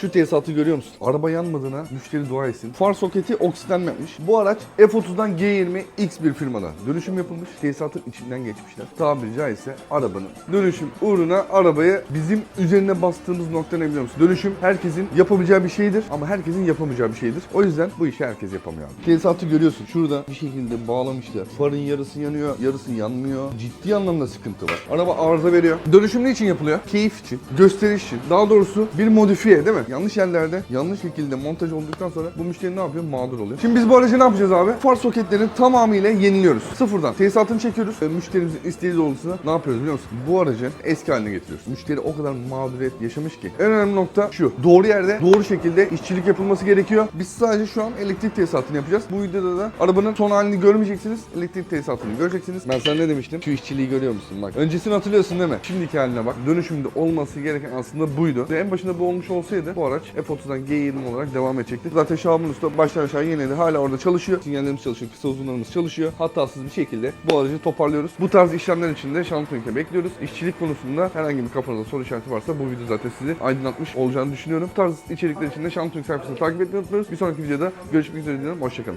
Şu tesisatı görüyor musun? Araba yanmadığına müşteri dua etsin. Far soketi oksitlenmemiş. Bu araç F30'dan G20 X1 firmada dönüşüm yapılmış. Tesisatın içinden geçmişler. Tabiri caizse arabanın dönüşüm uğruna arabayı bizim üzerine bastığımız nokta ne biliyor musun? Dönüşüm herkesin yapabileceği bir şeydir ama herkesin yapamayacağı bir şeydir. O yüzden bu işi herkes yapamıyor. abi. Tesisatı görüyorsun. Şurada bir şekilde bağlamışlar. Farın yarısı yanıyor, yarısı yanmıyor. Ciddi anlamda sıkıntı var. Araba arıza veriyor. Dönüşüm ne için yapılıyor? Keyif için, gösteriş için. Daha doğrusu bir modifiye değil mi? Yanlış yerlerde, yanlış şekilde montaj olduktan sonra bu müşteri ne yapıyor? Mağdur oluyor. Şimdi biz bu aracı ne yapacağız abi? Far soketlerini tamamıyla yeniliyoruz. Sıfırdan. Tesisatını çekiyoruz. ve Müşterimizin isteği doğrultusunda ne yapıyoruz biliyor musun? Bu aracı eski haline getiriyoruz. Müşteri o kadar mağduriyet yaşamış ki. En önemli nokta şu. Doğru yerde, doğru şekilde işçilik yapılması gerekiyor. Biz sadece şu an elektrik tesisatını yapacağız. Bu videoda da arabanın son halini görmeyeceksiniz. Elektrik tesisatını göreceksiniz. Ben sana ne demiştim? Şu işçiliği görüyor musun? Bak. Öncesini hatırlıyorsun değil mi? Şimdiki haline bak. Dönüşümde olması gereken aslında buydu. En başında bu olmuş olsaydı bu araç F30'dan G20 olarak devam edecekti. Zaten Şaban Usta baştan aşağı yeniledi. Hala orada çalışıyor. Sinyallerimiz çalışıyor. Kısa uzunlarımız çalışıyor. Hatasız bir şekilde bu aracı toparlıyoruz. Bu tarz işlemler için de Şanlıurfa'ya bekliyoruz. İşçilik konusunda herhangi bir kafanızda soru işareti varsa bu video zaten sizi aydınlatmış olacağını düşünüyorum. Bu tarz içerikler için de Şanlıurfa sayfasını takip etmeyi unutmayınız. Bir sonraki videoda görüşmek üzere diyorum. Hoşçakalın.